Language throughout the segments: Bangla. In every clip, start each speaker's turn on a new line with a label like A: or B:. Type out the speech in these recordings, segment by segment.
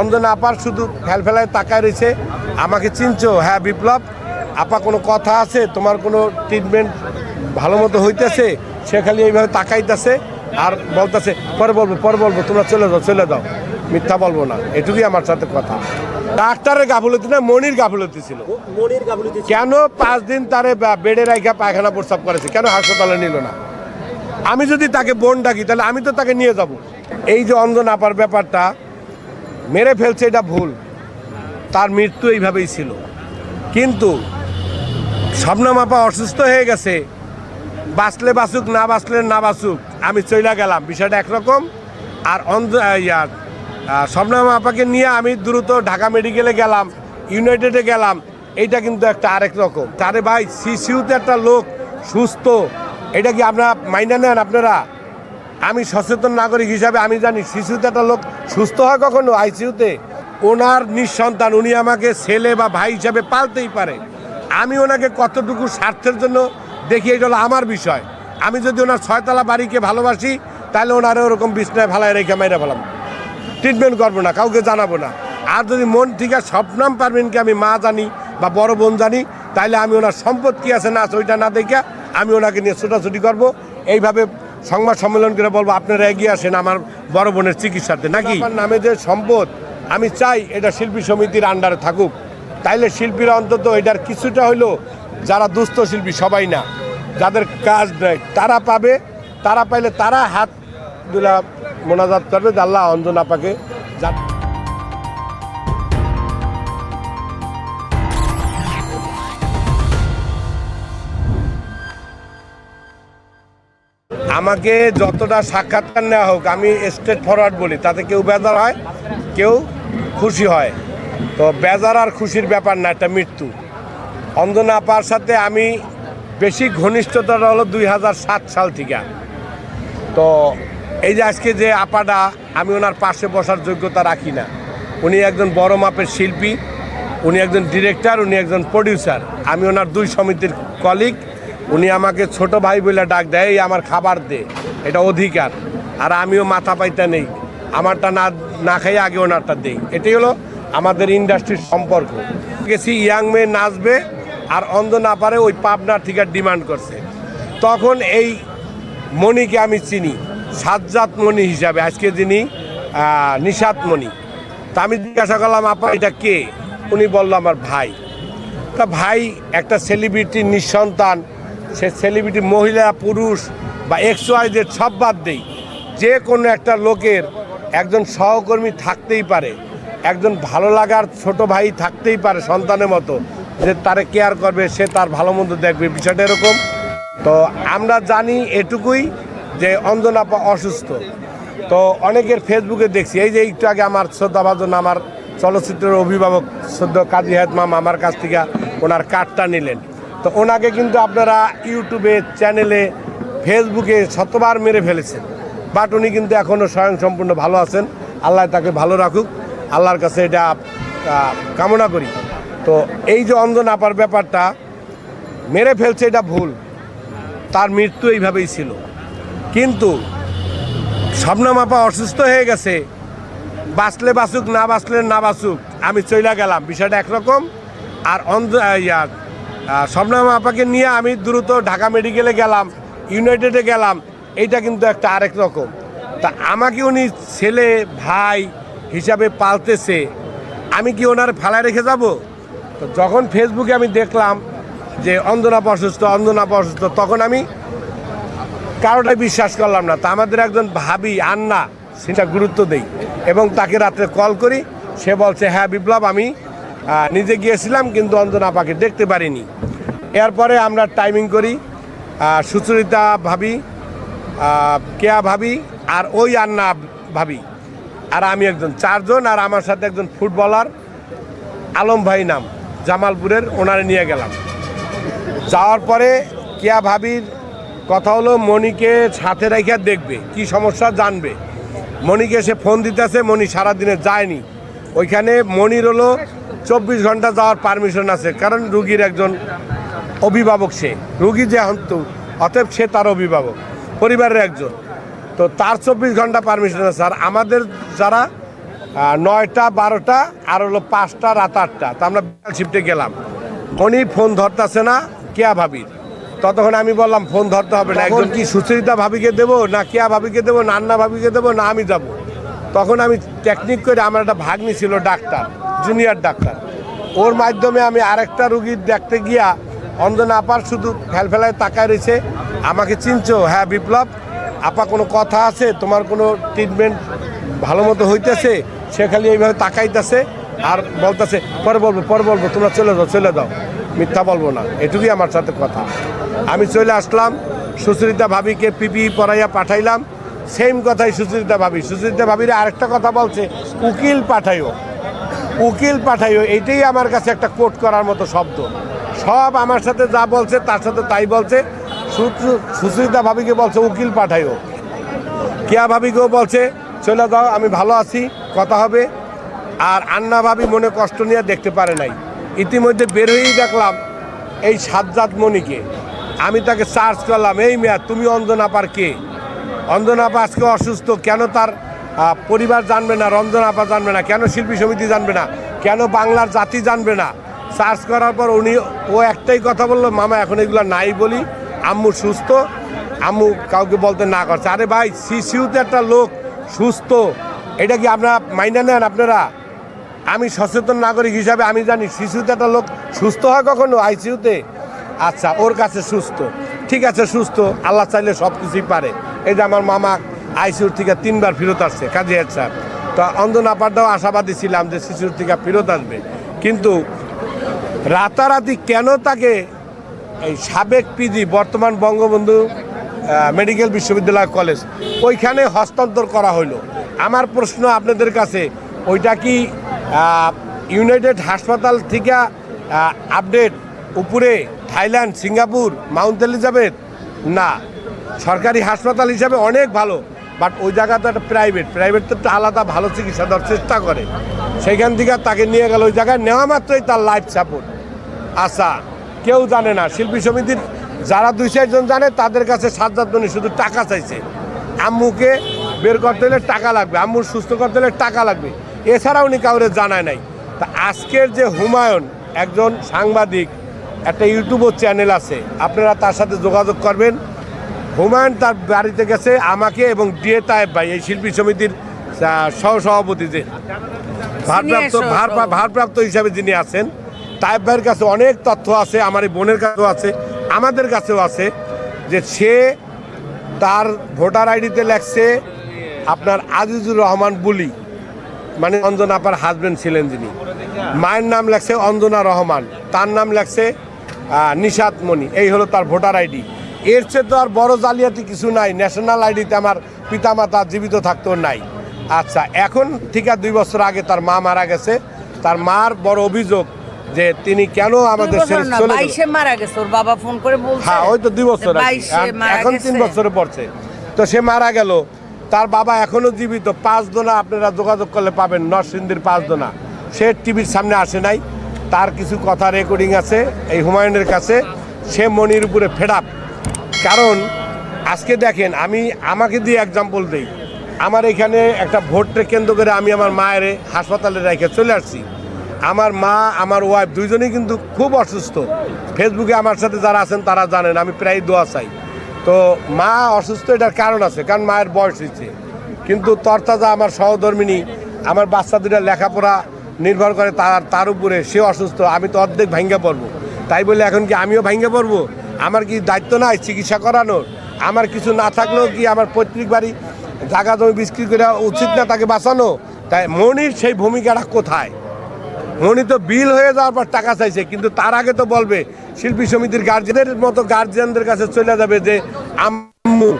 A: অঞ্জনা আপার শুধু ফেলফেলায় তাকায় রয়েছে। আমাকে চিনছো? হ্যাঁ বিপ্লব। আপা কোনো কথা আছে? তোমার কোনো ট্রিটমেন্ট ভালো মতো হইতেছে? সে খালি এইভাবে তাকাইতেছে আর বলতেছে পরে বলব পরে বলব তোমরা চলে যাও চলে যাও। মিথ্যা বলব না। এটুকুই আমার সাথে কথা। ডাক্তারের গাফলতি না মনির গাফলতি ছিল। কেন পাঁচ দিন তারে বেডে রাখা পায়খানা প্রস্রাব করেছে? কেন হাসপাতালে নিল না? আমি যদি তাকে বোন ডাকি তাহলে আমি তো তাকে নিয়ে যাব। এই যে অন্ধ নাপার ব্যাপারটা মেরে ফেলছে এটা ভুল। তার মৃত্যু এইভাবেই ছিল। কিন্তু স্বপ্নম আপা অসুস্থ হয়ে গেছে। বাঁচলে বাঁচুক, না বাঁচলে না বাঁচুক, আমি চইলা গেলাম। বিষয়টা একরকম। আর অন্ধ ইয়ার স্বপ্নম আপাকে নিয়ে আমি দ্রুত ঢাকা মেডিকেলে গেলাম, ইউনাইটেডে গেলাম। এইটা কিন্তু একটা আরেক রকম। তারে ভাই সিসিউতে একটা লোক সুস্থ, এটা কি আপনারা মাইনা নেন আপনারা? আমি সচেতন নাগরিক হিসাবে আমি জানি শিশুতে একটা লোক সুস্থ হয় কখনো আইসিউতে ওনার নিঃসন্তান, উনি আমাকে ছেলে বা ভাই হিসাবে পালতেই পারে। আমি ওনাকে কতটুকু স্বার্থের জন্য দেখি, এটা হলো আমার বিষয়। আমি যদি ওনার ছয়তলা বাড়িকে ভালোবাসি, তাহলে ওনার ওরকম বিছনায় ভালায় রেখে মেরে ফেলাম। ট্রিটমেন্ট করব না, কাউকে জানাব না। আর যদি মন ঠিক আছে স্বপ্নাম পারবেনকে আমি মা জানি বা বড় বোন জানি, তাহলে আমি ওনার সম্পদ কী আছে না আছে ওইটা না দেখে আমি ওনাকে নিয়ে ছোটাছুটি করব। এইভাবে সংবাদ সম্মেলন করে বলব, আপনারা এগিয়ে আসেন আমার বড় বোনের চিকিৎসাতে নাকি? আমার নামে যে সম্পদ, আমি চাই এটা শিল্পী সমিতির আন্ডারে থাকুক। তাইলে শিল্পীরা অন্তত এটার কিছুটা হলো যারা দুস্থ শিল্পী, সবাই না। যাদের কাজ নেয় তারা পাবে, তারা পাইলে তারা হাত দুলা মোনাজাত করবে আল্লাহ অঞ্জনা পাকে যা আমাকে যতটা সাক্ষাৎকার নেওয়া হোক, আমি স্টেট ফরওয়ার্ড বলি, তাতে কেউ বেজার হয়, কেউ খুশি হয়। তো বেজার আর খুশির ব্যাপার না একটা মৃত্যু। অঞ্জনা আপার সাথে আমি বেশি ঘনিষ্ঠতাটা হলো দুই হাজার সাত সাল থেকে। তো এই যে আজকে যে আপাটা, আমি ওনার পাশে বসার যোগ্যতা রাখি না। উনি একজন বড় মাপের শিল্পী, উনি একজন ডিরেক্টর উনি একজন প্রডিউসার আমি ওনার দুই সমিতির কলিগ উনি আমাকে ছোট ভাই বলে ডাক দেয়, "এই আমার খাবার দে, এটা অধিকার, আর আমিও মাথা পাইতে নেই। আমারটা না না খাই আগে ওনারটা দেই। এটাই হলো আমাদের ইন্ডাস্ট্রির সম্পর্ক। গেছি, ইয়াং মেয়ে নাচবে, আর অন্ধ না পারে ওই পাবনার থেকে ডিমান্ড করছে। তখন এই মণিকে আমি চিনি সাজ্জাত মণি হিসাবে, আজকে যিনি নিশাত মণি। তা আমি জিজ্ঞাসা করলাম, আপা, এটা কে? উনি বলল, আমার ভাই। তা ভাই একটা সেলিব্রিটি নিঃসন্তান সে সেলিব্রিটি মহিলা, পুরুষ বা এক্স ওয়াইজের সব বাদ দেই। যে কোনো একটা লোকের একজন সহকর্মী থাকতেই পারে, একজন ভালো লাগার ছোট ভাই থাকতেই পারে সন্তানের মতো, যে তারে কেয়ার করবে, সে তার ভালো মন্দ দেখবে, বিষয়টা এরকম। তো আমরা জানি এটুকুই যে অঞ্জনাপা অসুস্থ। তো অনেকের ফেসবুকে দেখছি, এই যে একটু আগে আমার শ্রদ্ধাভাজন, আমার চলচ্চিত্রের অভিভাবক সদ্য কাজী হায়াত মামা, আমার কাছ থেকে ওনার কার্ডটা নিলেন। তো ওনাকে কিন্তু আপনারা ইউটিউবে, চ্যানেলে, ফেসবুকে শতবার মেরে ফেলেছেন। বাট উনি কিন্তু এখনও স্বয়ংসম্পূর্ণ ভালো আছেন। আল্লাহ তাকে ভালো রাখুক। আল্লাহর কাছে এটা কামনা করি। তো এই যে অন্ধ নাপার ব্যাপারটা, মেরে ফেলছে এটা ভুল। তার মৃত্যু এইভাবেই ছিল। কিন্তু স্বপ্নম আপা অসুস্থ হয়ে গেছে। বাঁচলে বাঁচুক, না বাঁচলে না বাঁচুক, আমি চইলা গেলাম। বিষয়টা একরকম। আর অন্ধ স্বপ্নম আপাকে নিয়ে আমি দ্রুত ঢাকা মেডিকেলে গেলাম, ইউনাইটেডে গেলাম, এইটা কিন্তু একটা আরেক রকম। তা আমাকে উনি ছেলে, ভাই হিসাবে পালতেছে, আমি কি ওনার ফেলায় রেখে যাব? তো যখন ফেসবুকে আমি দেখলাম যে অন্ধনাপ অসুস্থ অন্ধনাপ অসুস্থ তখন আমি কারোটাই বিশ্বাস করলাম না। তা আমাদের একজন ভাবি আন্না, সেটা গুরুত্ব দেই এবং তাকে রাত্রে কল করি, সে বলছে হ্যাঁ বিপ্লব, আমি নিজে গিয়েছিলাম, কিন্তু অঞ্জনা আপাকে দেখতে পারিনি। এরপরে আমরা টাইমিং করি সুচরিতা ভাবি কেয়া ভাবি, আর ওই আন্না ভাবি। আর আমি একজন চারজন, আর আমার সাথে একজন ফুটবলার, আলম ভাই নাম, জামালপুরের, ওনারে নিয়ে গেলাম। যাওয়ার পরে কেয়া ভাবির কথা হলো, মণিকে সাথে রেখে দেখবে, কি সমস্যা জানবে। মণিকে সে ফোন দিতেছে, মণি সারাদিনে যায়নি। ওইখানে মণির হলো চব্বিশ ঘণ্টা যাওয়ার পারমিশন আছে। কারণ রুগীর একজন অভিভাবক সে। রুগী যে হন্তু অতএব সে তার অভিভাবক পরিবারের একজন। তো তার চব্বিশ ঘণ্টা পারমিশন আছে। আর আমাদের যারা নয়টা বারোটা আর হলো পাঁচটা রাত আটটা তা আমরা বিকাল শিফটে গেলাম। উনি ফোন ধরতেছে না কেয়া ভাবির ততক্ষণ আমি বললাম ফোন ধরতে হবে না। একজন কি সুচরিতা ভাবিকে দেবো না কেয়া ভাবিকে দেবো না আন্না ভাবিকে দেবো না আমি যাব? তখন আমি টেকনিক করে আমার একটা ভাগ্নি ছিল ডাক্তার। Junior doctor. ওর মাধ্যমে আমি আরেকটা রুগীর দেখতে গিয়া অঞ্জনা আপার শুধু ফেলফেলায় তাকায় রয়েছে। আমাকে চিনছো হ্যাঁ বিপ্লব, আপা কোনো কথা আছে? তোমার কোনো ট্রিটমেন্ট ভালো মতো হইতেছে? সে খালি এইভাবে তাকাইতেছে আর বলতেছে, পরে বলব পরে বলব, তোমরা চলে যাও, চলে দাও মিথ্যা বলব না, এটুকুই আমার সাথে কথা। আমি চলে আসলাম, সুচরিতা ভাবিকে পিপি পড়াইয়া পাঠাইলাম। সেম কথাই সুচরিতা ভাবি। সুচরিতা ভাবিরা আরেকটা কথা বলছে, উকিল পাঠাইও। উকিল পাঠাইও, এটাই আমার কাছে একটা কোট করার মতো শব্দ। সব আমার সাথে যা বলছে, তার সাথে তাই বলছে। সুচরিতা ভাবিকে বলছে, উকিল পাঠাইও। কেয়া ভাবিকেও বলছে, চলে যাও, আমি ভালো আছি, কথা হবে। আর আন্না ভাবি মনে কষ্ট নিয়ে দেখতে পারে নাই। ইতিমধ্যে বের হয়েই দেখলাম এই সাজ্জাদ মণিকে। আমি তাকে সার্চ করলাম, এই মেয়া, তুমি অঞ্জনা পার কে? অঞ্জনা আজকে অসুস্থ, কেন তার পরিবার জানবে না, রঞ্জন আপা জানবে না, কেন শিল্পী সমিতি জানবে না, কেন বাংলার জাতি জানবে না? সার্চ করার পর উনি, ও একটাই কথা বলল, মামা, এখন এগুলো নাই বলি, আম্মু সুস্থ, আম্মু কাউকে বলতে না করছে। আরে ভাই সিসিউতে একটা লোক সুস্থ, এটা কি আপনারা মাইনা নেন আপনারা? আমি সচেতন নাগরিক হিসাবে আমি জানি, শিশুতে একটা লোক সুস্থ হয় কখনো আইসিউতে আচ্ছা ওর কাছে সুস্থ। ঠিক আছে, সুস্থ, আল্লাহ চাইলে সব কিছুই পারে। এই যে আমার মামা আইসিউর থেকে তিনবার ফেরত আসছে, কাজী হেড স্যার। তো অঞ্জনা পাড্ডাও আশাবাদী ছিলাম যে শিশুর থেকে ফেরত আসবে। কিন্তু রাতারাতি কেন তাকে এই সাবেক পিজি, বর্তমান বঙ্গবন্ধু মেডিকেল বিশ্ববিদ্যালয় কলেজ, ওইখানে হস্তান্তর করা হলো আমার প্রশ্ন আপনাদের কাছে, ওইটা কি ইউনাইটেড হাসপাতাল থেকে আপডেট উপরে থাইল্যান্ড, সিঙ্গাপুর, মাউন্ট এলিজাবেথ? না। সরকারি হাসপাতাল হিসাবে অনেক ভালো। বাট ওই জায়গাটা একটা প্রাইভেট প্রাইভেট তো একটা আলাদা ভালো চিকিৎসা দেওয়ার চেষ্টা করে। সেইখান থেকে তাকে নিয়ে গেল ওই জায়গায়, নেওয়া মাত্রই তার লাইফ সাপোর্ট আশা কেউ জানে না, শিল্পী সমিতির যারা দুই চারজন জানে তাদের কাছে সাজ্জাদ মনি শুধু টাকা চাইছে। আম্মুকে বের করতে হলে টাকা লাগবে, আম্মুর সুস্থ করতে হলে টাকা লাগবে। এছাড়া উনি কাউরে জানায় নাই। তা আজকের যে হুমায়ুন, একজন সাংবাদিক, একটা ইউটিউব চ্যানেল আছে, আপনারা তার সাথে যোগাযোগ করবেন। হুমায়ুন তার বাড়িতে গেছে আমাকে এবং ডিএ তায়েব ভাই এই শিল্পী সমিতির সহসভাপতি যে ভারপ্রাপ্ত ভারপ্রাপ্ত হিসাবে যিনি আছেন তায়েব ভাইয়ের কাছে অনেক তথ্য আছে আমার এই বোনের কাছেও আছে আমাদের কাছেও আছে যে সে তার ভোটার আইডিতে লেখছে আপনার আজিজুর রহমান বুলি মানে অঞ্জনা আপার হাজবেন্ড ছিলেন যিনি। মায়ের নাম লেখছে অঞ্জনা রহমান তার নাম লেখছে নিশাত মণি এই হলো তার ভোটার আইডি। এর চেয়ে তো আর বড় জালিয়াতি কিছু নাই। ন্যাশনাল আইডিতে আমার পিতামাতা জীবিত থাকতেও নাই। আচ্ছা এখন ঠিক আছে দুই বছর আগে তার মা মারা গেছে। তার মার বড় অভিযোগ যে তিনি কেন আমাদের ছেড়ে চলে
B: বাইশে মারা গেছে ওর বাবা ফোন করে বলছে।
A: হ্যাঁ ওই তো দুই বছর আর এখন তিন। বছরে পড়ছে। তো সে মারা গেল। তার বাবা এখনও জীবিত। পাঁচ দোনা আপনারা যোগাযোগ করলে পাবেন নরসিংদীর পাঁচ দোনা সে টিভির সামনে আসে নাই। তার কিছু কথা রেকর্ডিং আছে এই হুমায়ুনের কাছে। সে মনির উপরে ফেডাপ কারণ আজকে দেখেন, আমি আমাকে দিয়ে এক্সাম্পল দেই। আমার এখানে একটা ভোটটা কেন্দ্র করে আমি আমার মায়ের হাসপাতালে রেখে চলে আসছি। আমার মা, আমার ওয়াইফ দুইজনেই কিন্তু খুব অসুস্থ। ফেসবুকে আমার সাথে যারা আছেন তারা জানেন, আমি প্রায় দোয়া চাই। তো মা অসুস্থ এটার কারণ আছে, কারণ মায়ের বয়স হয়েছে। কিন্তু তরতাজা আমার সহধর্মিনী, আমার বাচ্চা দুটা লেখাপড়া নির্ভর করে তার তার উপরে সে অসুস্থ, আমি তো অর্ধেক ভাঙ্গা পড়ব। তাই বলে এখন কি আমিও ভাঙ্গা পড়ব? আমার কি দায়িত্ব নাই চিকিৎসা করানোর? আমার কিছু না থাকলেও কি আমার পৈতৃক বাড়ি জায়গা জমি বিক্রি করে উচিত না তাকে বাঁচানো? তাই মনির সেই ভূমিকাটা কোথায়? মনি তো বিল হয়ে যাওয়ার পর টাকা চাইছে, কিন্তু তার আগে তো বলবে, শিল্পী সমিতির গার্জেনের মতো গার্জেনদের কাছে চলে যাবে যে, আম্মু,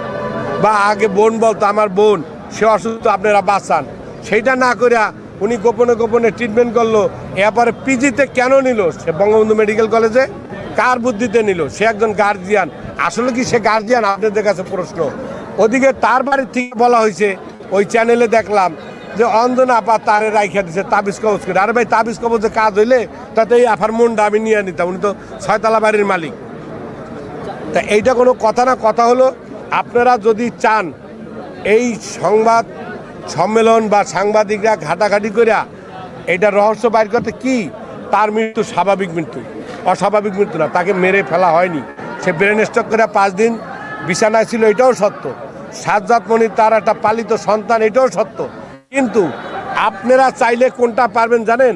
A: বা আগে বোন বলতো, আমার বোন, সে অসুস্থ, আপনারা বাঁচান। সেইটা না করে উনি গোপনে গোপনে ট্রিটমেন্ট করল, এরপরে পিজিতে কেন নিল? সে বঙ্গবন্ধু মেডিকেল কলেজে কার বুদ্ধিতে নিল? সে একজন গার্জিয়ান আসলে কি সে গার্জিয়ান আপনাদের কাছে প্রশ্ন। ওদিকে তার বাড়ির থেকে বলা হয়েছে, ওই চ্যানেলে দেখলাম যে অঞ্জনা আপা তারে রাইখা দিছে তাবিজ কবজ করে। আরে ভাই, তাবিজ কবজে কাজ হইলে তাতে এই আফার মনটা আমি নিয়ে নিতাম, উনি তো ছয়তলা বাড়ির মালিক। তা এইটা কোনো কথা না, কথা হলো আপনারা যদি চান এই সংবাদ সম্মেলন বা সাংবাদিকরা ঘাটাঘাটি করিয়া এটা রহস্য বাইর করতে, কি? তার মৃত্যু স্বাভাবিক মৃত্যু। অস্বাভাবিক মৃত্যু না, তাকে মেরে ফেলা হয়নি। সে ব্রেন স্ট্রোক করে পাঁচ দিন, বিছানায় ছিল, এটাও সত্য। সাজ্জাদ মনির তার একটা পালিত সন্তান, এটাও সত্য। কিন্তু আপনারা চাইলে কোনটা পারবেন জানেন?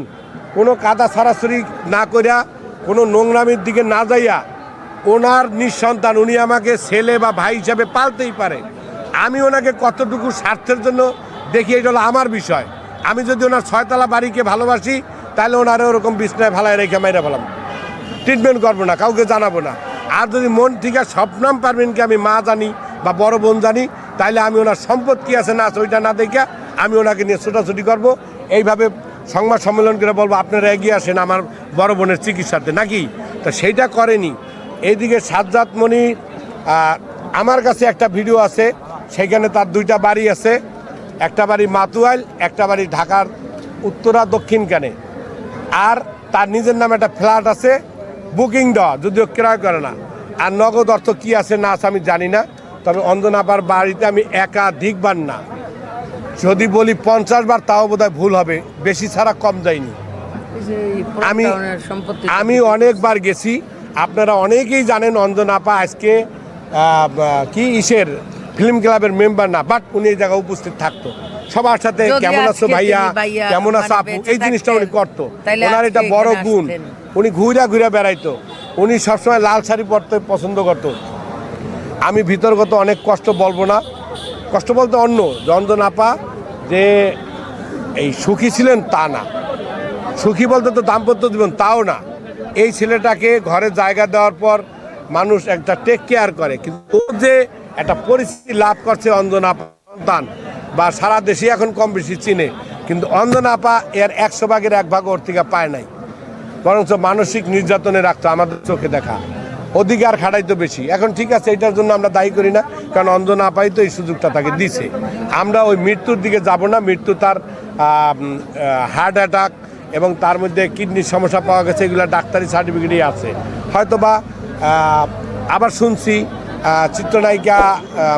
A: কোনো কাদা ছাড়াছড়ি না করিয়া কোনো নোংরামির দিকে না যাইয়া, ওনার নিঃসন্তান, উনি আমাকে ছেলে বা ভাই হিসাবে পালতেই পারে। আমি ওনাকে কতটুকু স্বার্থের জন্য দেখি, এটা হলো আমার বিষয়। আমি যদি ওনার ছয়তলা বাড়িকে ভালোবাসি, তাহলে ওনারে ওরকম বিছনায় ভালায় রেখে মাইরা ফেলাম। ট্রিটমেন্ট করব না, কাউকে জানাব না। আর যদি মন ঠিক আছে স্বপ্নাম পারবেন কি আমি মা জানি বা বড় বোন জানি তাহলে আমি ওনার সম্পদ কি আছে না আছে ওইটা না দেখে আমি ওনাকে নিয়ে ছোটাছুটি করব। এইভাবে সংবাদ সম্মেলন করে বলব, আপনারা এগিয়ে আসেন আমার বড় বোনের চিকিৎসাতে। নাকি? তো সেইটা করেনি। এইদিকে সাজ্জাদ মণি আমার কাছে একটা ভিডিও আছে, সেখানে তার দুইটা বাড়ি আছে। একটা বাড়ি মাতুয়াইল, একটা বাড়ি ঢাকার উত্তরা দক্ষিণ কানে। আর তার নিজের নামে একটা ফ্ল্যাট আছে বুকিং দেওয়া যদিও ক্রয় করে না। আর নগদ অর্থ কি আছে না আছে আমি জানি না তবে অঞ্জনাপার বাড়িতে আমি একাধিকবার না। যদি বলি পঞ্চাশ বার তাও বোধহয় ভুল হবে। বেশি ছাড়া কম যায়নি। আমি আমি অনেকবার গেছি। আপনারা অনেকেই জানেন অঞ্জনাপা আজকে কি ইসের ফিল্ম ক্লাবের মেম্বার না বাট উনি এই জায়গায় উপস্থিত থাকতো। সবার সাথে কেমন আছো ভাইয়া? কেমন আছো
B: মানে
A: আপু? এই জিনিসটা উনি করতো। ওনার এটা বড় গুণ। উনি ঘুরা ঘুরে বেড়াইতো। উনি সবসময় লাল শাড়ি পরতে পছন্দ করতো। আমি ভিতরগত অনেক কষ্ট বলব না। কষ্ট বলতে অন্য রঞ্জন আপা যে এই সুখী ছিলেন তা না। সুখী বলতে তো দাম্পত্য জীবন তাও না। এই ছেলেটাকে ঘরে জায়গা দেওয়ার পর মানুষ একটা টেক কেয়ার করে। কিন্তু ও যে একটা পরিস্থিতি লাভ করছে অঞ্জনা সন্তান, বা সারা দেশে এখন কম বেশি চিনে, কিন্তু অঞ্জনা আপা এর একশো ভাগের এক ভাগ ওর থেকে পায় নাই। বরঞ্চ মানসিক নির্যাতনে রাখতো আমাদের চোখে দেখা। অধিকার খাটাইতো বেশি। এখন ঠিক আছে এটার জন্য আমরা দায়ী করি না কারণ অন্ধ না পাই তো এই সুযোগটা তাকে দিছে। আমরা ওই মৃত্যুর দিকে যাব না মৃত্যু তার হার্ট অ্যাটাক এবং তার মধ্যে কিডনির সমস্যা পাওয়া গেছে এগুলো ডাক্তারি সার্টিফিকেটই আছে। হয়তোবা আহ, আবার শুনছি চিত্রনায়িকা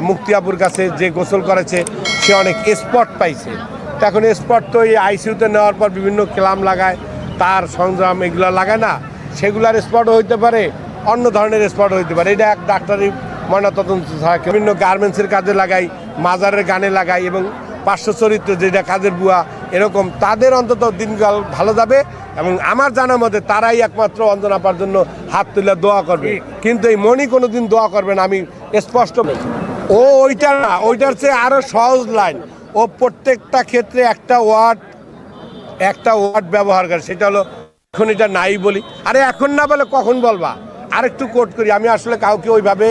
A: মুক্তিয়াপুর কাছে যে গোসল করেছে সে অনেক স্পট পাইছে। এখন স্পট তো এই আইসিউতে নেওয়ার পর বিভিন্ন ক্লাম লাগায় তার সংগ্রাম এগুলো লাগায় না, সেগুলার স্পট হইতে পারে, অন্য ধরনের স্পট হইতে পারে। এটা এক ডাক্তারি ময়নাতদন্ত ছাড়া বিভিন্ন গার্মেন্টসের কাজে লাগাই মাজারের গানে লাগাই এবং পার্শ্ব চরিত্র যেটা কাজের বুয়া, এরকম তাদের অন্তত দিনকাল ভালো যাবে এবং আমার জানা মতে তারাই একমাত্র অঞ্জনাপার জন্য হাত তুলে দোয়া করবে। কিন্তু এই মনি কোনো দিন দোয়া করবে না, আমি স্পষ্ট ও ওইটা না, ওইটার চেয়ে আরও সহজ লাইন ও প্রত্যেকটা ক্ষেত্রে একটা ওয়ার্ড একটা ওয়ার্ড ব্যবহার করে, সেটা হলো, এখন এটা নাই বলি। আরে, এখন না বলে কখন বলবা? আরেকটু কোট করি, আমি আসলে কাউকে ওইভাবে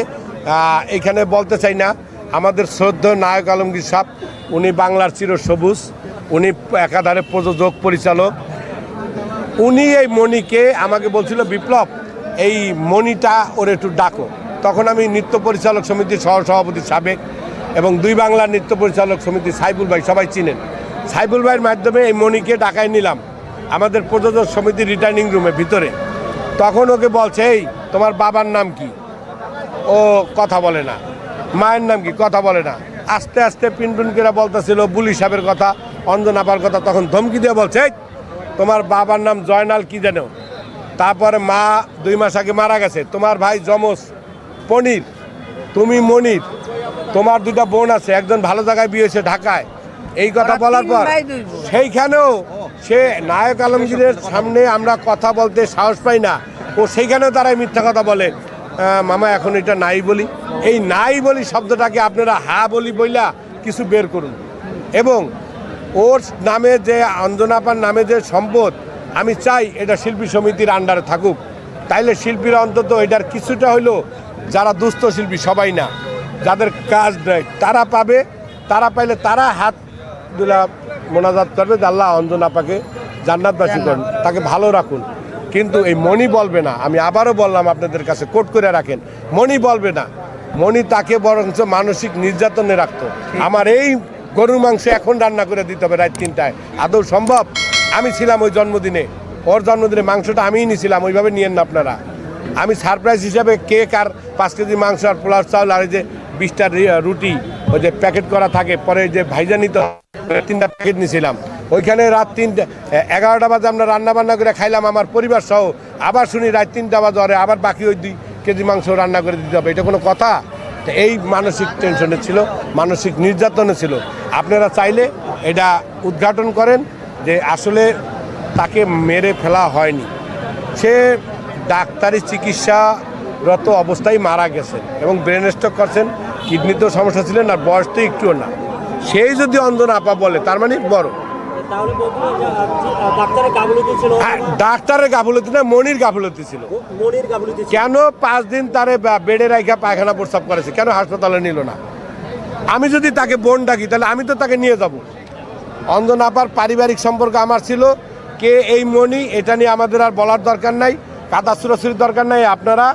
A: এখানে বলতে চাই না। আমাদের শ্রদ্ধ নায়ক আলমগীর সাহ, উনি বাংলার চির সবুজ, উনি একাধারে প্রযোজক, পরিচালক। উনি এই মণিকে আমাকে বলছিল, বিপ্লব, এই মণিটা ওর একটু ডাকো। তখন আমি নৃত্য পরিচালক সমিতির সহ সভাপতি সাবেক এবং দুই বাংলার নৃত্য পরিচালক সমিতি সাইবুল ভাই, সবাই চিনেন। সাইবুল ভাইয়ের মাধ্যমে এই মণিকে ডাকায় নিলাম। আমাদের প্রযোজক সমিতির রিটার্নিং রুমে ভিতরে। তখন ওকে বলছে এই তোমার বাবার নাম কি? ও কথা বলে না। মায়ের নাম কি? কথা বলে না। আস্তে আস্তে পিনটুন করে বলতেছিল বুলি সাহেবের কথা অঞ্জনাপার কথা। তখন ধমকি দিয়ে বলছে "এই, তোমার বাবার নাম জয়নাল কি জানো? তারপরে মা দুই মাস আগে মারা গেছে। তোমার ভাই যমজ পনির তুমি মনির তোমার দুটা বোন আছে একজন ভালো জায়গায় বিয়ে হয়েছে ঢাকায়। এই কথা বলার পর। সেইখানেও সে নায়ক আলমগীরের সামনে আমরা কথা বলতে সাহস পাই না। ও সেইখানেও তারাই মিথ্যা কথা বলে। মামা এখন এটা নাই বলি। এই নাই বলি শব্দটাকে আপনারা হা বলি বইলা কিছু বের করুন। এবং ওর নামে যে অঞ্জনাপার নামে যে সম্পদ আমি চাই এটা শিল্পী সমিতির আন্ডারে থাকুক। তাইলে শিল্পীরা অন্তত এটার কিছুটা হইল যারা দুস্থ শিল্পী সবাই না। যাদের কাজ নেই তারা পাবে। তারা পাইলে তারা হাত দুলা মোনাজাত করবে আল্লাহ অঞ্জনাপাকে জান্নাতবাসী করুন, তাকে ভালো রাখুন। কিন্তু এই মণি বলবে না, আমি আবারও বললাম আপনাদের কাছে, কোট করে রাখেন। মণি বলবে না, মণি তাকে বরঞ্চ মানসিক নির্যাতনে রাখতো। আমার এই গরুর মাংস এখন রান্না করে দিতে হবে রাত তিনটায়। আদৌ সম্ভব? আমি ছিলাম ওই জন্মদিনে, ওর জন্মদিনে মাংসটা আমিই নিয়েছিলাম, ওইভাবে নিয়েন না আপনারা। আমি সারপ্রাইজ হিসাবে কেক আর পাঁচ কেজি মাংস আর পোলাও চাউল আর যে বিশটা রুটি ওই যে প্যাকেট করা থাকে পরে যে ভাইজা নিতে হয়, তিনটা প্যাকেট নিয়েছিলাম ওইখানে রাত তিনটা এগারোটা বাজে আমরা রান্না বান্না করে খাইলাম আমার পরিবার সহ। আবার শুনি রাত তিনটা বাজে ওরে আবার বাকি ওই দুই কেজি মাংস রান্না করে দিতে হবে। এটা কোনো কথা? এই মানসিক টেনশনে ছিল মানসিক নির্যাতনে ছিল। আপনারা চাইলে এটা উদ্ঘাটন করেন যে আসলে তাকে মেরে ফেলা হয়নি। সে ডাক্তারি চিকিৎসারত অবস্থায় মারা গেছেন এবং ব্রেন স্ট্রোক করছেন কিডনিতেও সমস্যা ছিলেন আর বয়স তো একটুও না। সেই যদি অন্ধন আপা বলে তার মানে বড়।
C: ডাক্তারের গাফলতি
A: হ্যাঁ, না মনির গাফলতি ছিল। কেন পাঁচ দিন তারে বেডে রাখা পায়খানা প্রস্রাব করেছে? কেন হাসপাতালে নিল না? আমি যদি তাকে বোন ডাকি তাহলে আমি তো তাকে নিয়ে যাব। অন্ধন আপার পারিবারিক সম্পর্ক আমার ছিল। কে এই মনি এটা নিয়ে আমাদের আর বলার দরকার নাই। কাদা সুরাসুরির দরকার নাই আপনারা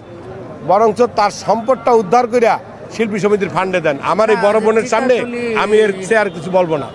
A: বরঞ্চ তার সম্পদটা উদ্ধার করিয়া শিল্পী সমিতির ফান্ডে দেন। আমার এই বড় বোনের সামনে আমি এর চেয়ে আর কিছু বলব না।